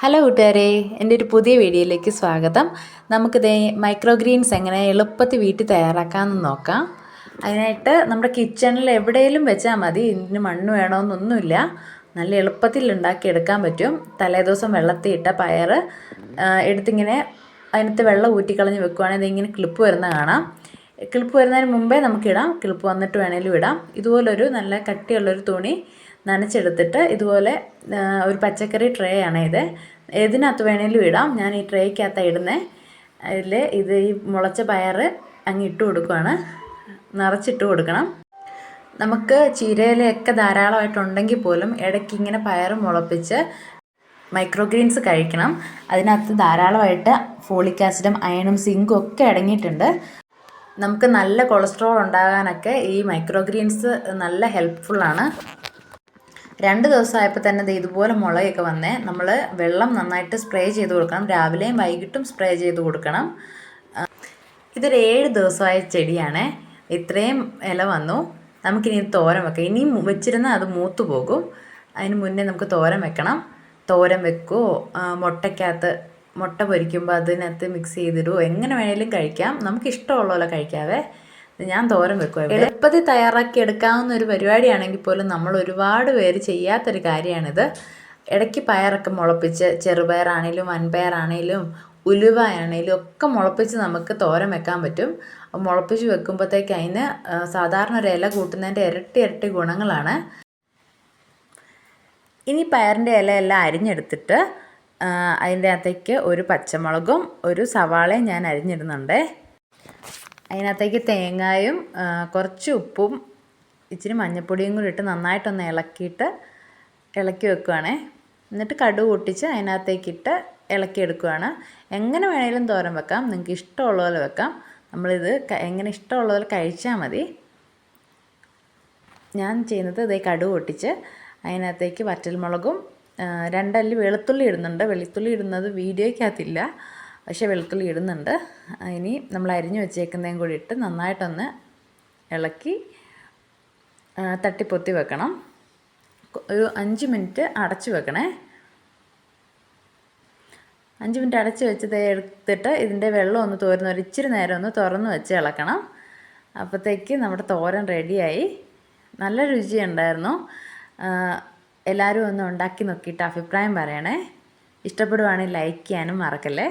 Hello കൂട്ടുകാരെ. എന്റെ ഒരു പുതിയ വീഡിയോയിലേക്ക് സ്വാഗതം. നമുക്കിത് മൈക്രോ ഗ്രീൻസ് എങ്ങനെ എളുപ്പത്തിൽ വീട്ടിൽ തയ്യാറാക്കാമെന്ന് നോക്കാം. അതിനായിട്ട് നമ്മുടെ കിച്ചണിൽ എവിടെയെങ്കിലും വെച്ചാൽ മതി. ഇതിന് മണ്ണ് വേണമെന്നൊന്നുമില്ല. നല്ല എളുപ്പത്തിൽ ഉണ്ടാക്കിയെടുക്കാൻ പറ്റും. തലേദിവസം വെള്ളത്തിൽ ഇട്ട പയർ എടുത്തിങ്ങനെ അതിനകത്ത് വെള്ളം ഊറ്റിക്കളഞ്ഞ് വെക്കുവാണെങ്കിൽ ഇതിങ്ങനെ ക്ലിപ്പ് വരുന്ന കാണാം. ക്ലിപ്പ് വരുന്നതിന് മുമ്പേ നമുക്കിടാം. ക്ലിപ്പ് വന്നിട്ട് വേണേലും ഇടാം. ഇതുപോലൊരു നല്ല കട്ടിയുള്ളൊരു തുണി നനച്ചെടുത്തിട്ട് ഇതുപോലെ ഒരു പച്ചക്കറി ട്രേ ആണ് ഇത്. ഏതിനകത്ത് വേണേലും ഇടാം. ഞാൻ ഈ ട്രേക്കകത്താണ് ഇടുന്നത് അതിൽ ഇത് ഈ മുളച്ച പയർ അങ്ങ് ഇട്ട് കൊടുക്കുവാണ്. നിറച്ചിട്ട് കൊടുക്കണം. നമുക്ക് ചീരയിലൊക്കെ ധാരാളമായിട്ടുണ്ടെങ്കിൽ പോലും ഇടയ്ക്ക് ഇങ്ങനെ പയർ മുളപ്പിച്ച് മൈക്രോഗ്രീൻസ് കഴിക്കണം. അതിനകത്ത് ധാരാളമായിട്ട് ഫോളിക് ആസിഡും അയണും സിങ്കും ഒക്കെ അടങ്ങിയിട്ടുണ്ട്. നമുക്ക് നല്ല കൊളസ്ട്രോൾ ഉണ്ടാകാനൊക്കെ ഈ മൈക്രോഗ്രീൻസ് നല്ല ഹെൽപ്ഫുള്ളാണ് രണ്ട് ദിവസമായപ്പോൾ തന്നെ ഇത് ഇതുപോലെ മുളകൊക്കെ വന്നേ. നമ്മൾ വെള്ളം നന്നായിട്ട് സ്പ്രേ ചെയ്ത് കൊടുക്കണം. രാവിലെയും വൈകിട്ടും സ്പ്രേ ചെയ്ത് കൊടുക്കണം. ഇതൊരു ഏഴ് ദിവസമായ ചെടിയാണ്. ഇത്രയും ഇല വന്നു. നമുക്കിനി തോരൻ വെക്കാം. ഇനി വെച്ചിരുന്നാൽ അത് മൂത്തു പോകും. അതിന് മുന്നേ നമുക്ക് തോരൻ വെക്കണം. തോരൻ വെക്കുമോ മുട്ടയ്ക്കകത്ത് മുട്ട പൊരിക്കുമ്പോൾ അതിനകത്ത് മിക്സ് ചെയ്തിടുമോ എങ്ങനെ വേണേലും കഴിക്കാം. നമുക്ക് ഇഷ്ടമുള്ള പോലെ കഴിക്കാവേ. ഞാൻ തോരൻ വെക്കുക എളുപ്പത്തിൽ തയ്യാറാക്കി എടുക്കാവുന്ന ഒരു പരിപാടിയാണെങ്കിൽ പോലും നമ്മൾ ഒരുപാട് പേര് ചെയ്യാത്തൊരു കാര്യമാണിത്. ഇടയ്ക്ക് പയറൊക്കെ മുളപ്പിച്ച് ചെറുപയറാണേലും വൻപയറാണേലും ഉലുവയാണേലും ഒക്കെ മുളപ്പിച്ച് നമുക്ക് തോരൻ വെക്കാൻ പറ്റും. മുളപ്പിച്ച് വെക്കുമ്പോഴത്തേക്ക് അതിന് സാധാരണ ഒരു ഇല കൂട്ടുന്നതിന്റെ ഇരട്ടി ഇരട്ടി ഗുണങ്ങളാണ്. ഇനി പയറിന്റെ ഇലയെല്ലാം അരിഞ്ഞെടുത്തിട്ട് അതിന്റെ അകത്തേക്ക് ഒരു പച്ചമുളകും ഒരു സവാളയും ഞാൻ അരിഞ്ഞിടുന്നുണ്ടേ. അതിനകത്തേക്ക് തേങ്ങായും കുറച്ച് ഉപ്പും ഇച്ചിരി മഞ്ഞൾപ്പൊടിയും കൂടി ഇട്ട് നന്നായിട്ടൊന്ന് ഇളക്കിയിട്ട് ഇളക്കി വെക്കുവാണേ. എന്നിട്ട് കടുക് പൊട്ടിച്ച് അതിനകത്തേക്കിട്ട് ഇളക്കി എടുക്കുവാണ് എങ്ങനെ വേണേലും തോരൻ വെക്കാം. നിങ്ങൾക്ക് ഇഷ്ടമുള്ള പോലെ വെക്കാം. നമ്മളിത് എങ്ങനെ ഇഷ്ടമുള്ള പോലെ കഴിച്ചാൽ മതി. ഞാൻ ചെയ്യുന്നത് ഇതേ കടുക് പൊട്ടിച്ച് അതിനകത്തേക്ക് വറ്റൽമുളകും രണ്ടല്ലി വെളുത്തുള്ളി ഇടുന്നുണ്ട്. വെളുത്തുള്ളി ഇടുന്നത് വീഡിയോയ്ക്കകത്തില്ല. പക്ഷേ വെളുത്തുള്ളി ഇടുന്നുണ്ട്. ഇനി നമ്മൾ അരിഞ്ഞു വെച്ചേക്കുന്നതും കൂടി ഇട്ട് നന്നായിട്ടൊന്ന് ഇളക്കി തട്ടിപ്പൊത്തി വെക്കണം. ഒരു അഞ്ച് മിനിറ്റ് അടച്ചു വെക്കണേ. അഞ്ച് മിനിറ്റ് അടച്ചു വെച്ച് എടുത്തിട്ട് ഇതിന്റെ വെള്ളം ഒന്ന് തോരുന്ന ഒരു ഇച്ചിരി നേരം ഒന്ന് തുറന്ന് വെച്ച് ഇളക്കണം. അപ്പോഴത്തേക്ക് നമ്മുടെ തോരൻ റെഡിയായി. നല്ല രുചിയുണ്ടായിരുന്നു എല്ലാവരും ഒന്ന് ഉണ്ടാക്കി നോക്കിയിട്ട് അഭിപ്രായം പറയണേ. ഇഷ്ടപ്പെടുവാണെങ്കിൽ ലൈക്ക് ചെയ്യാനും മറക്കല്ലേ?